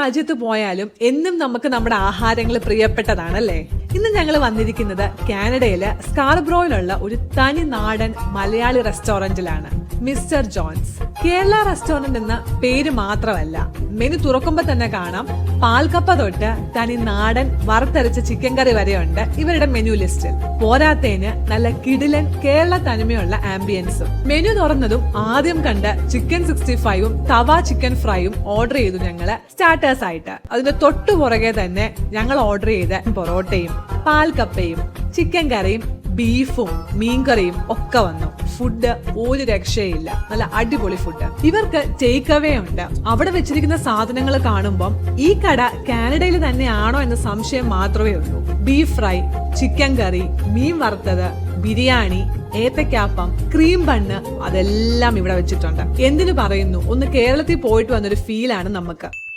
രാജ്യത്ത് പോയാലും എന്നും നമുക്ക് നമ്മുടെ ആഹാരങ്ങൾ പ്രിയപ്പെട്ടതാണല്ലേ? ഇന്ന് ഞങ്ങൾ വന്നിരിക്കുന്നത് കാനഡയിലെ സ്കാർബ്രോയിലുള്ള ഒരു തനി നാടൻ Malayali റെസ്റ്റോറന്റിലാണ്. Mister Jones. Kerala restaurant എന്ന പേര് മാത്രമല്ല. മെനു തുറക്കുമ്പോൾ തന്നെ കാണാം. പാൽക്കപ്പ തൊട്ട് തനി നാടൻ വറുത്തരച്ച ചിക്കൻ കറി വരെയുണ്ട് ഇവരുടെ മെനു ലിസ്റ്റിൽ പോരാത്തതിന് നല്ല കിടിലൻ കേരള തനിമയുള്ള ആംബിയൻസും മെനു തുറന്നതും ആദ്യം കണ്ട ചിക്കൻ സിക്സ്റ്റി ഫൈവും തവ ചിക്കൻ ഫ്രൈയും ഓർഡർ ചെയ്തു ഞങ്ങൾ സ്റ്റാർട്ടേഴ്സ് ആയിട്ട്. അതിന്റെ തൊട്ടു പുറകെ തന്നെ ഞങ്ങൾ ഓർഡർ ചെയ്ത പൊറോട്ടയും പാൽക്കപ്പയും ചിക്കൻ കറിയും ബീഫും മീൻകറിയും ഒക്കെ വന്നു. ഫുഡ് ഒരു രക്ഷയില്ല. നല്ല അടിപൊളി ഫുഡ് ഇവർക്ക് ടേക്ക് അവേ ഉണ്ട്. അവിടെ വെച്ചിരിക്കുന്ന സാധനങ്ങൾ കാണുമ്പം ഈ കട കാനഡയിൽ തന്നെയാണോ എന്ന സംശയം മാത്രമേ ഉള്ളൂ. ബീഫ് ഫ്രൈ ചിക്കൻ കറി മീൻ വറുത്തത് ബിരിയാണി ഏത്തക്കാപ്പം ക്രീം ബണ്ണ് അതെല്ലാം ഇവിടെ വെച്ചിട്ടുണ്ട്. എന്തിനു പറയുന്നു? ഒന്ന് കേരളത്തിൽ പോയിട്ട് വന്നൊരു ഫീലാണ് നമുക്ക്.